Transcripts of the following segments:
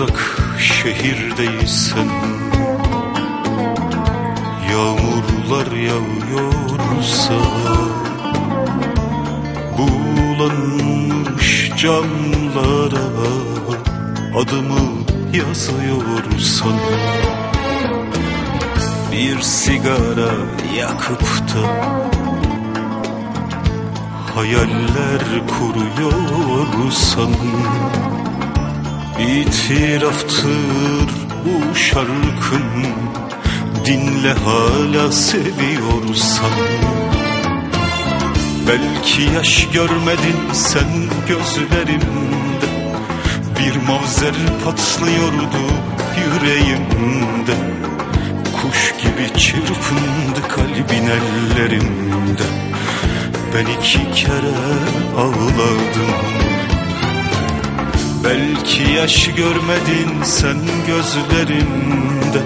uzak şehirdeysen Yağmurlar yağıyorsa Bulanmış camlara Adımı yazıyorsan Bir sigara yakıp da Hayaller kuruyorsan İtiraftır bu şarkın. Dinle hala seviyorsan. Belki yaş görmedin sen gözlerimde Bir mavzer patlıyordu yüreğimde. Kuş gibi çırpındı kalbin ellerimde Ben iki kere ağladım Belki yaş görmedin sen gözlerimde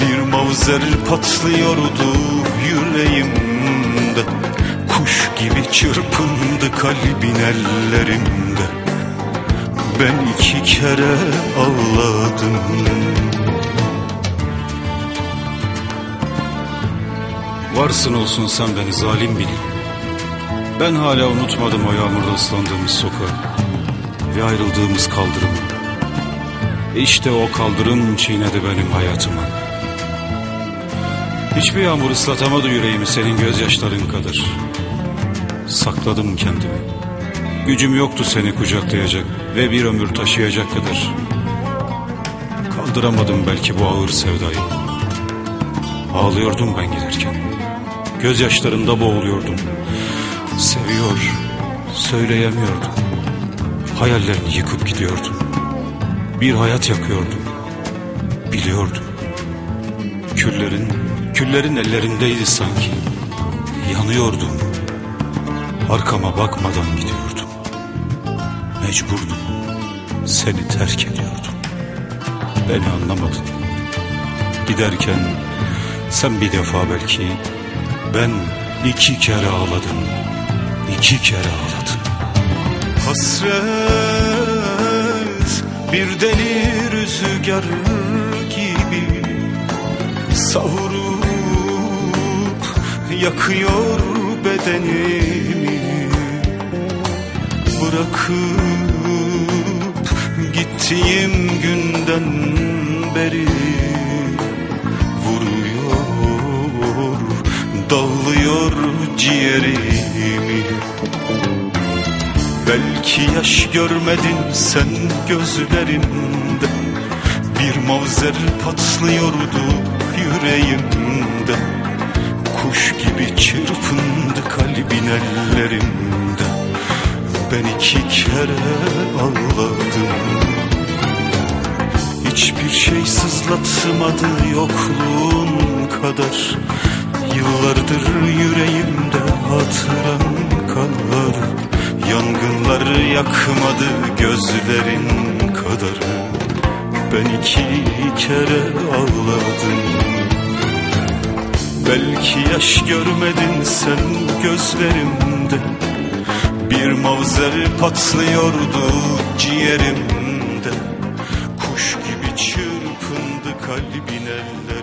Bir mavzer patlıyordu yüreğimde. Kuş gibi çırpındı kalbin ellerimde Ben iki kere ağladım. Varsın olsun sen beni zalim bil. Ben hala unutmadım o yağmurda ıslandığımız sokağı ve ayrıldığımız kaldırımı. İşte o kaldırım çiğnedi benim hayatımı. Hiçbir yağmur ıslatamadı yüreğimi senin gözyaşların kadar. Sakladım kendimi. Gücüm yoktu seni kucaklayacak ve bir ömür taşıyacak kadar. Kaldıramadım belki bu ağır sevdayı. Ağlıyordum ben giderken. Gözyaşlarında boğuluyordum. Seviyor, söyleyemiyordum. Hayallerini yıkıp gidiyordum. Bir hayat yakıyordum. Biliyordum. Küllerin, küllerin ellerindeydi sanki. Yanıyordum. Arkama bakmadan gidiyordum. Mecburdum. Seni terk ediyordum. Beni anlamadın. Giderken sen bir defa belki ben iki kere ağladım. İki kere ağladım. Hasret bir deli rüzgar gibi Savurup yakıyor bedenimi. Bırakıp gittiğim günden beri Vuruyor, dağılıyor ciğerimi Belki yaş görmedin sen gözlerimde Bir mavzer patlıyordu yüreğimde. Kuş gibi çırpındı kalbin ellerimde Ben iki kere ağladım. Hiçbir şey sızlatmadı yokluğun kadar. Yıllardır yüreğimde hatıran kalır Yangınlar yakmadı gözlerin kadar Ben iki kere ağladım. Belki yaş görmedin sen gözlerimde. Bir mavzer patlıyordu ciğerimde. Kuş gibi çırpındı kalbin eller